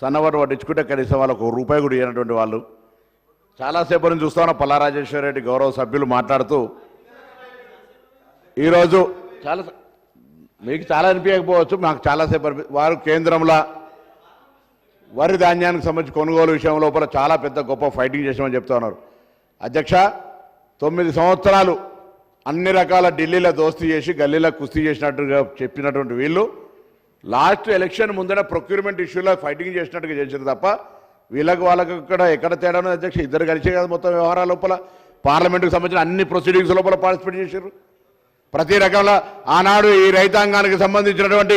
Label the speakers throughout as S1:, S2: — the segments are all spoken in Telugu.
S1: సన్నవారు పట్టించుకుంటే కనీసం వాళ్ళకు ఒక రూపాయి కూడా ఇవ్వనటువంటి వాళ్ళు. చాలాసేపు నుంచి చూస్తాను పల్లారాజేశ్వర రెడ్డి గౌరవ సభ్యులు మాట్లాడుతూ. ఈరోజు చాలా మీకు చాలా అనిపించకపోవచ్చు మాకు చాలాసేపు అనిపి వారు కేంద్రంలో వరి ధాన్యానికి సంబంధించి కొనుగోలు విషయం లోపల చాలా పెద్ద గొప్ప ఫైటింగ్ చేసామని చెప్తా ఉన్నారు. అధ్యక్ష తొమ్మిది సంవత్సరాలు అన్ని రకాల ఢిల్లీలో దోస్తీ చేసి గల్లీలో కుస్తీ చేసినట్టుగా చెప్పినటువంటి వీళ్ళు. లాస్ట్ ఎలక్షన్ ముందర ప్రొక్యూర్మెంట్ ఇష్యూలో ఫైటింగ్ చేసినట్టుగా చేశారు తప్ప వీళ్ళకి వాళ్ళకి ఇక్కడ ఎక్కడ తేడా అధ్యక్ష? ఇద్దరు కలిసే కదా మొత్తం వ్యవహారాల లోపల. పార్లమెంట్కి సంబంధించిన అన్ని ప్రొసీడింగ్స్ లోపల పార్టిసిపేట్ చేశారు. ప్రతి రకంలో ఆనాడు ఈ రైతాంగానికి సంబంధించినటువంటి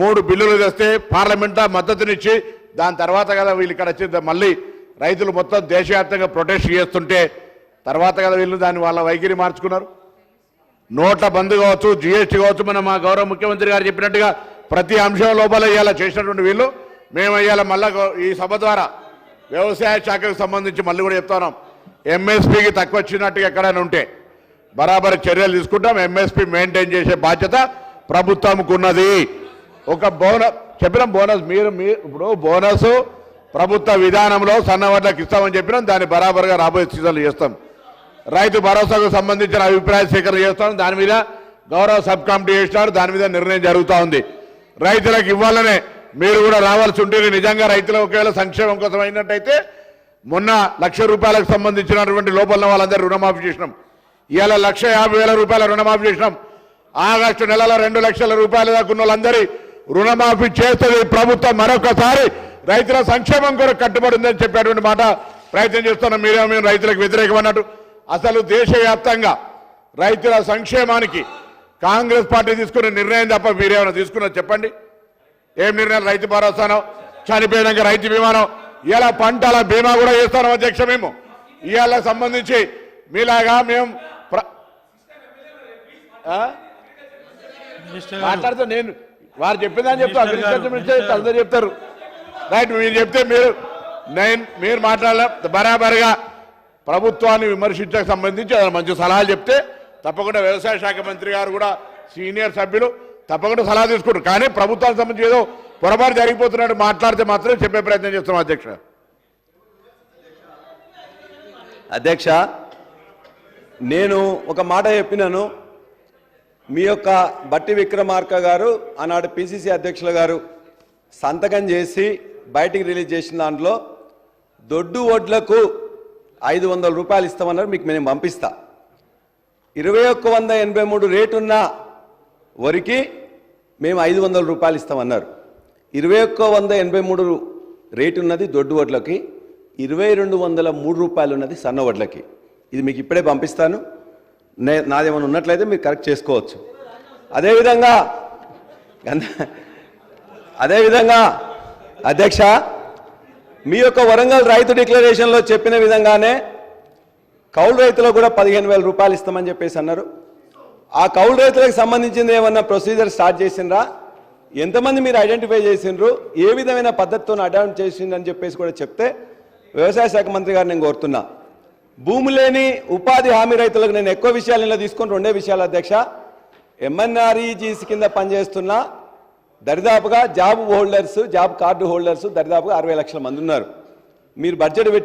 S1: మూడు బిల్లులు తెస్తే పార్లమెంట్ మద్దతునిచ్చి దాని తర్వాత కదా వీళ్ళు ఇక్కడ వచ్చి మళ్ళీ రైతులు మొత్తం దేశవ్యాప్తంగా ప్రొటెస్ట్ చేస్తుంటే తర్వాత కదా వీళ్ళు దాన్ని వాళ్ళ వైఖరి మార్చుకున్నారు. నోట్ల బంద్ కావచ్చు జిఎస్టీ కావచ్చు మన మా గౌరవ ముఖ్యమంత్రి గారు చెప్పినట్టుగా ప్రతి అంశం లోపల ఇవాళ చేసినటువంటి వీళ్ళు. మేము ఇవాళ మళ్ళా ఈ సభ ద్వారా వ్యవసాయ శాఖకు సంబంధించి మళ్ళీ కూడా చెప్తున్నాం ఎంఎస్పీకి తక్కువ వచ్చినట్టుగా ఎక్కడైనా ఉంటే బరాబర్ చర్యలు తీసుకుంటాం. ఎంఎస్పీ మెయింటైన్ చేసే బాధ్యత ప్రభుత్వంకు ఉన్నది ఒక బోనస్ చెప్పిన బోనస్ మీరు మీరు ఇప్పుడు బోనస్ ప్రభుత్వ విధానంలో సన్నవాళ్ళకి ఇస్తామని చెప్పినాం. దాన్ని బరాబర్గా రాబోయే సీజన్లు చేస్తాం. రైతు భరోసాకు సంబంధించిన అభిప్రాయ సేకరణ చేస్తాం. దాని మీద గౌరవ సబ్ కమిటీ చేసినారు దాని మీద నిర్ణయం జరుగుతూ ఉంది. రైతులకు ఇవ్వాలనే మీరు కూడా రావాల్సి ఉంటుంది నిజంగా రైతుల ఒకవేళ సంక్షేమం కోసం అయినట్టయితే మొన్న లక్ష రూపాయలకు సంబంధించినటువంటి లోపల వాళ్ళందరూ రుణమాఫీ చేసినాం. ఇవాళ లక్ష యాభై వేల రూపాయల రుణమాఫీ చేసినాం. ఆగస్టు నెలలో రెండు లక్షల రూపాయల దాకా ఉన్న వాళ్ళందరి రుణమాఫీ చేస్తుంది ప్రభుత్వం మరొకసారి. రైతుల సంక్షేమం కొరకు కట్టుబడి ఉందని చెప్పేటువంటి మాట ప్రయత్నం చేస్తున్నాం. మీరేమో మేము రైతులకు వ్యతిరేకం అన్నట్టు. అసలు దేశవ్యాప్తంగా రైతుల సంక్షేమానికి కాంగ్రెస్ పార్టీ తీసుకున్న నిర్ణయం తప్ప మీరేమైనా తీసుకున్నా చెప్పండి. ఏం నిర్ణయం? రైతు భరోసానో? చనిపోయినాక రైతు బీమానో? ఇలా పంటల బీమా కూడా చేస్తాను అధ్యక్ష మేము. ఇవాళ సంబంధించి మీలాగా మేము మాట్లాడితే నేను వారు చెప్పిందని చెప్తా అగ్రికల్చర్ మినిస్టర్ అందరూ చెప్తారు. రైట్ మీరు చెప్తే మీరు నేను మీరు మాట్లాడలే. బరాబర్గా ప్రభుత్వాన్ని విమర్శించక సంబంధించి మంచి సలహాలు చెప్తే తప్పకుండా వ్యవసాయ శాఖ మంత్రి గారు కూడా సీనియర్ సభ్యులు తప్పకుండా సలహా తీసుకుంటారు. కానీ ప్రభుత్వానికి సంబంధించి ఏదో పొరపాటు జరిగిపోతున్నట్టు మాట్లాడితే మాత్రమే చెప్పే ప్రయత్నం చేస్తున్నాం అధ్యక్ష.
S2: అధ్యక్ష నేను ఒక మాట చెప్పినాను. మీ యొక్క బట్టి విక్రమార్క గారు ఆనాడు పిసిసి అధ్యక్షుల గారు సంతకం చేసి బయటికి రిలీజ్ చేసిన దాంట్లో దొడ్డు ఓట్లకు ఐదు వందల రూపాయలు ఇస్తామన్నారు మీకు నేను పంపిస్తా. ఇరవై ఒక్క వంద ఎనభై మూడు రేటున్న వరికి మేము ఐదు వందల రూపాయలు ఇస్తామన్నారు. ఇరవై ఒక్క వంద ఎనభై మూడు రేటు ఉన్నది దొడ్డు వడ్లకి ఇరవై రెండు వందల మూడు రూపాయలు ఉన్నది సన్న వడ్లకి. ఇది మీకు ఇప్పుడే పంపిస్తాను. నే నాదేమైనా ఉన్నట్లయితే మీరు కరెక్ట్ చేసుకోవచ్చు. అదేవిధంగా అదేవిధంగా అధ్యక్ష మీ యొక్క వరంగల్ రైతు డిక్లరేషన్లో చెప్పిన విధంగానే కౌలు రైతులకు కూడా పదిహేను వేల రూపాయలు ఇస్తామని చెప్పేసి అన్నారు. ఆ కౌలు రైతులకు సంబంధించింది ఏమన్నా ప్రొసీజర్ స్టార్ట్ చేసిండ్రా? ఎంతమంది మీరు ఐడెంటిఫై చేసిండ్రు? ఏ విధమైన పద్ధతితో అడాప్ట్ చేసిండ్రని చెప్పేసి కూడా చెప్తే వ్యవసాయ శాఖ మంత్రి గారు నేను కోరుతున్నా. భూమి లేని ఉపాధి హామీ రైతులకు నేను ఎక్కువ విషయాలు ఇలా తీసుకుని రెండే విషయాలు అధ్యక్ష. ఎంఎన్ఆర్ఈజీసీ కింద పనిచేస్తున్న దరిదాపుగా job holders job card holders దరిదాపుగా అరవై లక్షల మంది ఉన్నారు. మీరు బడ్జెట్ పెట్టి